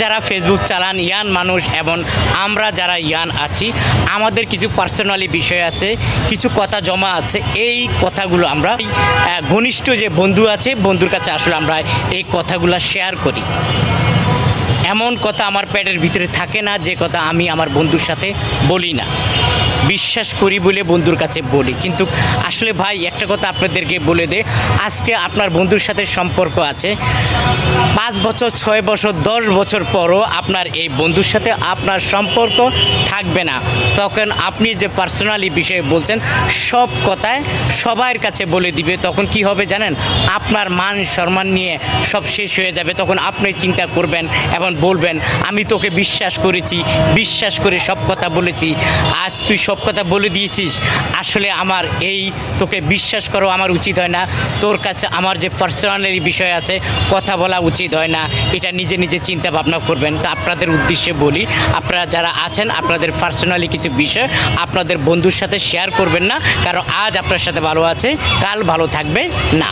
যারা ফেসবুক চালান, ইয়ান মানুষ এবং আমরা যারা ইয়ান আছি, আমাদের কিছু পার্সোনালি বিষয় আছে, কিছু কথা জমা আছে, এই কথাগুলো আমরা ঘনিষ্ঠ যে বন্ধু আছে, বন্ধুর কাছে আসলে আমরা এই কথাগুলো শেয়ার করি। এমন কথা আমার পেটের ভিতরে থাকে না, যে কথা আমি আমার বন্ধুর সাথে বলি না। বিশ্বাস করি বলে বন্ধুর কাছে বলি। কিন্তু আসলে ভাই, একটা কথা আপনাদেরকে বলে দে আজকে আপনার বন্ধুর সাথে সম্পর্ক আছে। পাঁচ বছর, ছয় বছর, দশ বছর পরও আপনার এই বন্ধুর সাথে আপনার সম্পর্ক থাকবে না। তখন আপনি যে পার্সোনালি বিষয়ে বলছেন, সব কথায় সবার কাছে বলে দিবে। তখন কি হবে জানেন? আপনার মান সম্মান নিয়ে সব শেষ হয়ে যাবে। তখন আপনি চিন্তা করবেন এবং বলবেন, আমি তোকে বিশ্বাস করেছি, বিশ্বাস করে সব কথা বলেছি। আজ তুই সব কথা বলে দিয়েছিস, আসলে আমার এই তোকে বিশ্বাস করো আমার উচিত হয় না। তোর কাছে আমার যে পার্সোনালি বিষয় আছে, কথা বলা উচিত হয় না। এটা নিজে নিজে চিন্তা ভাবনা করবেন। তা আপনাদের উদ্দেশ্যে বলি, আপনারা যারা আছেন, আপনাদের পার্সোনালি কিছু বিষয় আপনাদের বন্ধুর সাথে শেয়ার করবেন না। কারণ আজ আপনার সাথে ভালো আছে, কাল ভালো থাকবে না।